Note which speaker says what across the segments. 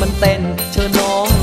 Speaker 1: มันเต้นเชิญน้อง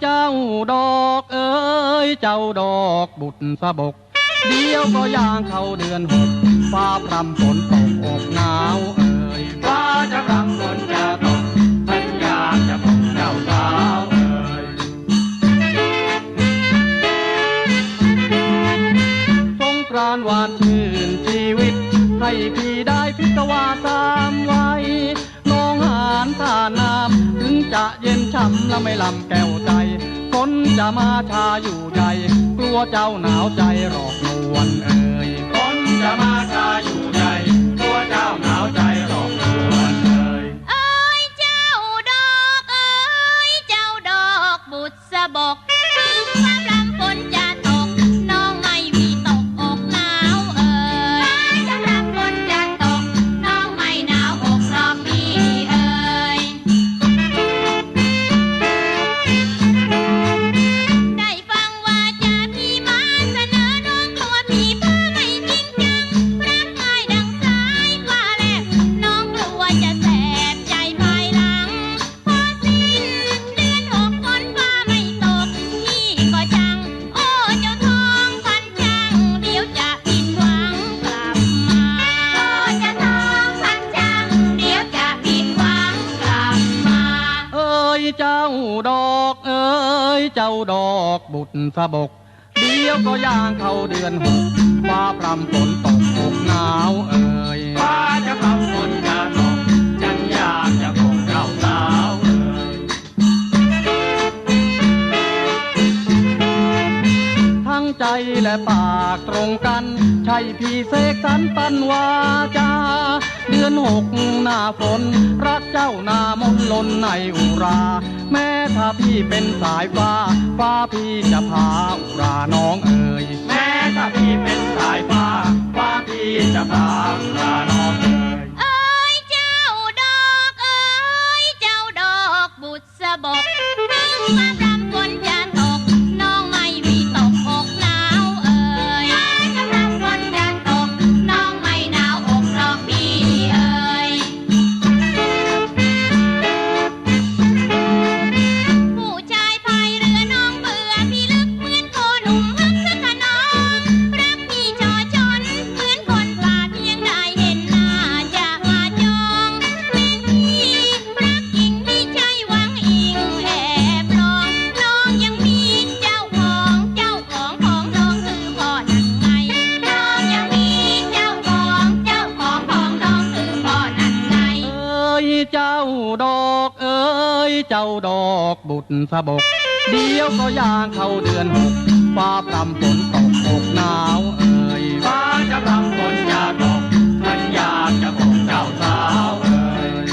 Speaker 1: เจ้า
Speaker 2: ดอกเอ้ยเจ้า
Speaker 3: ดอกบุ
Speaker 1: ตรสะบ
Speaker 2: ก เดี
Speaker 4: ยวก็ย่า
Speaker 5: งเข้าเดือนหกฟ้าพรำฝนตกอบหนาวเอ้ยฟ้าจะพรำฝนจะตกฉันอยากจะพบเจ้าสาวเอ้ยสงกรานต์หวานชื่นชีวิต ให้พี่ได้พิศวาสามไว้น้องหานท่าน จะเย็นช้ำและไม่ลำแก้วใจ คนจะมาชาอยู่ใจ กลัวเจ้าหนาวใจหลอกลวง
Speaker 2: บุตรสะบก เดียวก็ย่า
Speaker 5: งเข้าเดือนหกฟ้าพรำฝนตกอกหนาวเอ่ยฟ้าจะพรำฝน ใจและปากตรงกัน ใช่พี่เสกสรรปันวาจา เดือนหกหน้าฝน รักเจ้าหน้ามนต์ลนในอุรา แม้ถ้าพี่เป็นสายฟ้า ฟ้าพี่จะพาอุราน้องเอ่ยแม้ถ้าพี่เป็นสายฟ้า ฟ้าพี่จะพาอุราน้องเอ่ย
Speaker 2: เอ้ยเจ้าดอกเอ้ยเจ้าดอกบุษบกถึงควา
Speaker 5: บุตรสะบก เดียวก็ย่างเข้าเดือนหกฟ้าพรำฝนตกอกหนาวเอ่ยฟ้าจะพรำฝนจะตกฉันอยากจะพบเจ้าสาวเอ่ย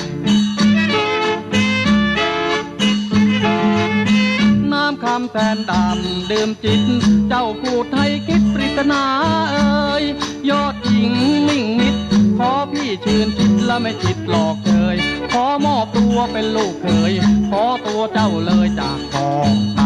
Speaker 5: น้ำคำแสนดำดื่มจิต เจ้าพูดให้คิดปริศนาเอ่ยยอดหญิงมิ่งมิด ขอพี่ชื่นชิดและไม่จิตหลอกเคยขอมอบตัวเป็นลูกเคย ขอตัวเจ้าเลยจากทอ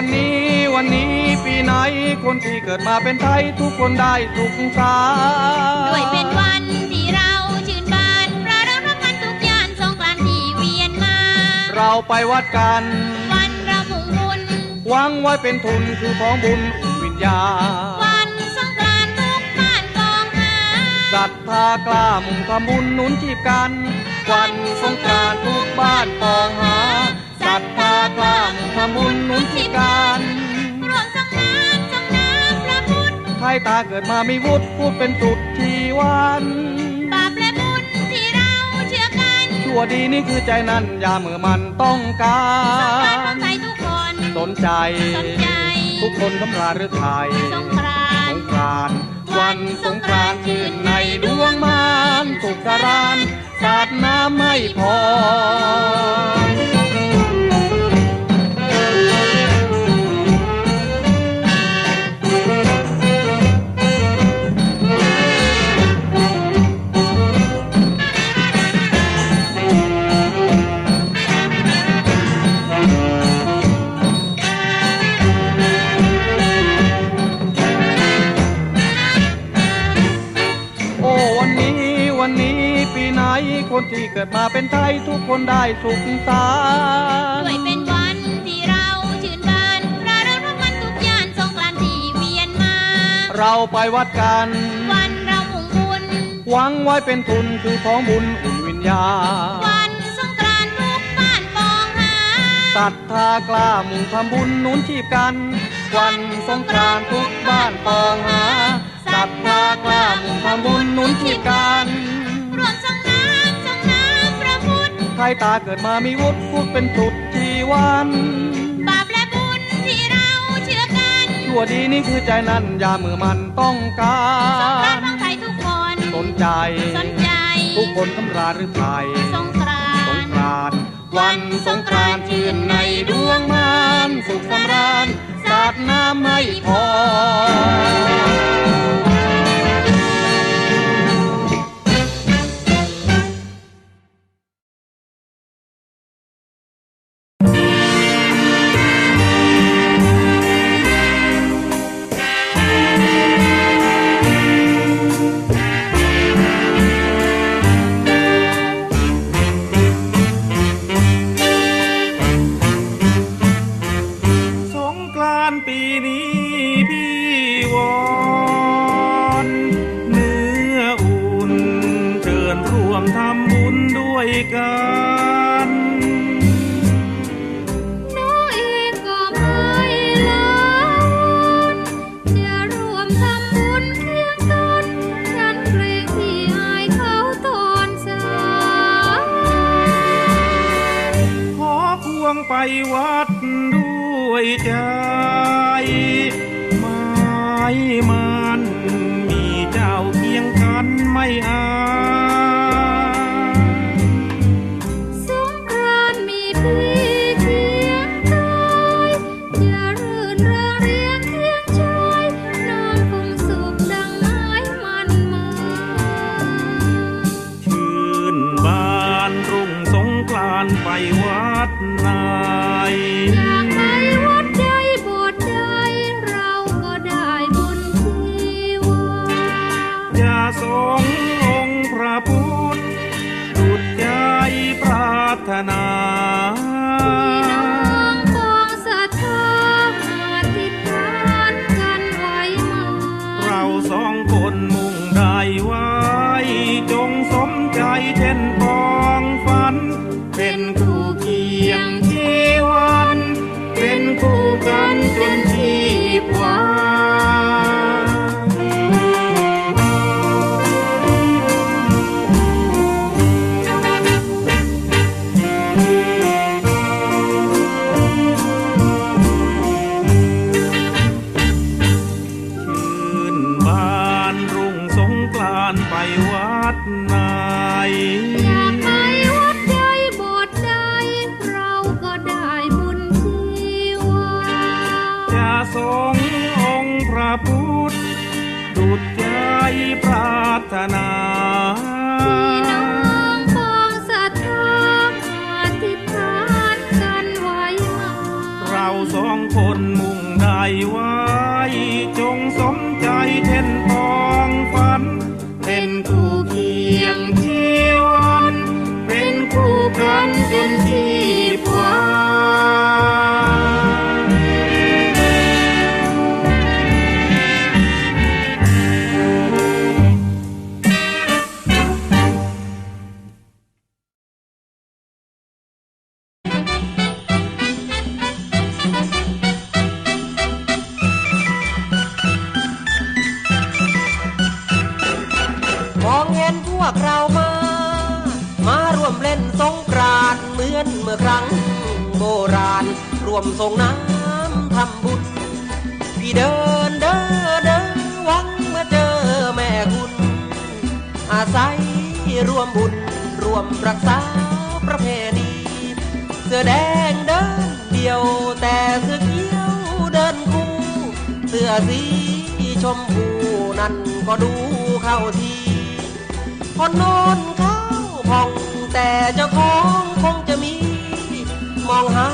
Speaker 5: วัน
Speaker 2: นี้วันนี้
Speaker 5: ปีไหน คนที่เกิดมาเป็นไทยทุกคนได้สุขสา
Speaker 2: ด้วยเป็นวันที่เราชื่นบานเพราะเรารักกันทุกยานสงกรานต์ที่เวียนมา
Speaker 5: เราไปวัดกัน
Speaker 2: วันเรามุ่งบุญ
Speaker 5: หวังไว้เป็นทุนคือของบุญวิญญาณ
Speaker 2: วันสงกรานต์ทุกบ้านกองหา
Speaker 5: ศรัทธากล้ามุ่งทำบุญหนุนชีพกัน วันสงกรานต์ทุกบ้านปองหา ศรัทธากล้ามุ่งทำบุญหนุนชีพกัน
Speaker 2: รวมสงน้ำสงน้ำพระพุทธ
Speaker 5: ใครตาเกิดมามีวุฒิพูดเป็นสุดชีวัน
Speaker 2: บาปและบุญที่เราเชื่อกัน
Speaker 5: ชั่วดีนี่คือใจนั้นอย่าเมื่อมันต้องกา
Speaker 2: สงกรานต์ขอ
Speaker 5: ร
Speaker 2: งไทยทุกคน
Speaker 5: สนใจ
Speaker 2: สนใจ
Speaker 5: ทุกคนคำราหรือไทย
Speaker 2: สงกราน
Speaker 5: ราน์วันสงกรานต์ชื่นในดวงมานสุขสรานต์สาดน้ำไม่พอ เป็นไทยทุกคนได้สุขสัน
Speaker 2: ด้วยเป็นวันที่เราชื่นบานระลึกถึงวันทุกยานสงกรานต์ที่เวียนมา
Speaker 5: เราไปวัดกัน
Speaker 2: วันเรามุ่งบุญ
Speaker 5: หวังไว้เป็นทุนคือของบุญอุ่นวิญญาณ
Speaker 2: วันสงกรานต์ทุกบ้านปองหา
Speaker 5: ศรัทธากล้ามุ่งทำบุญหนุนชีพกัน วันสงกรานต์ทุกบ้านปองหาศรัทธากล้ามุ่งทำบุญหนุนชีพกัน ใครตาเกิดมามีวุฒิพูดเป็นสุดชีวัน
Speaker 2: บาปและบุญที่เราเชื่อกัน
Speaker 5: ชั่วดีนี่คือใจนั้นอย่ามือมันต้องกา
Speaker 2: สงกราน
Speaker 5: ร
Speaker 2: ต์ของไทยทุกคน
Speaker 5: สนใจ
Speaker 2: สนใจ
Speaker 5: ทุกคนคำราญหรือไทย
Speaker 2: สงกราน
Speaker 5: สง
Speaker 2: ต์
Speaker 5: กรานต์วันสงกรานต์ชื่นในดวงมานสุขสำราญสาดน้ำไม่พอ
Speaker 2: จะทรงอ
Speaker 3: งค์
Speaker 2: พระ
Speaker 3: พุทธดุจใจปรารถนา เสื้อ
Speaker 6: แดงเดินเดียว แต่เสื้อเขียวเดินคู่ เสื้อสีชมพูนั่นก็ดูเข้าทีคนโนอนเข้าพองแต่เจ้าของคงจะมี มองหา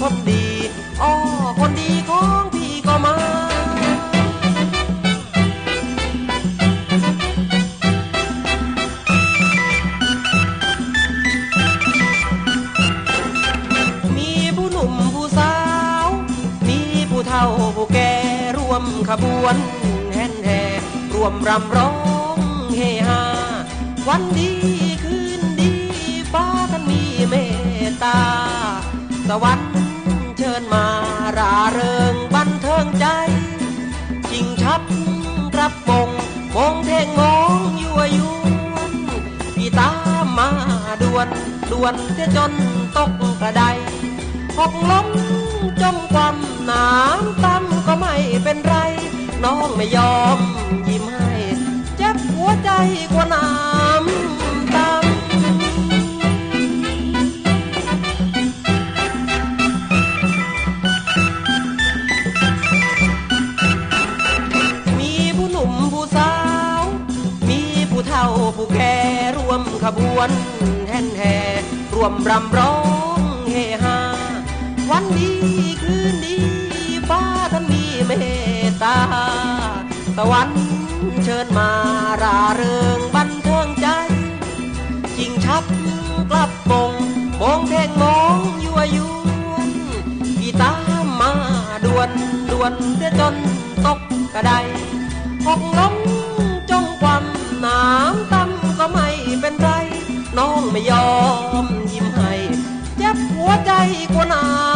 Speaker 6: คนดี อ้อคนดีของพี่ก็มา ขบวนแห่นแห่รวมรำร้องเฮฮาวันดีคืนดีฟ้าท่านมีเมตตา สวรรค์เชิญมาราเริงบันเทิงใจชิงชับรับมงมงเท่งมองยั่วยวนพี่ตามมาด่วนด่วนเสียจนตกกระไดหกล้มจมความน้ำตำก็ไม่เป็นไร น้องไม่ยอมยิ้มให้เจ็บหัวใจกว่าน้ำตำมีผู้หนุ่มผู้สาว มีผู้เฒ่าผู้แก่ร่วมขบวนแห่นแห่ร่วมรำร้องเฮฮาวันดีคืน วรรค์เชิญมาราเริงบันเทิงใจจิงชับกลับปงมองแทงมองยั่วยวนพี่ตามาด่วนด่วนเสียจนตกกระไดหกล้มจงความน้ำตำก็ไม่เป็นไร น้องไม่ยอมยิ้มให้ เจ็บหัวใจกว่าน้ำ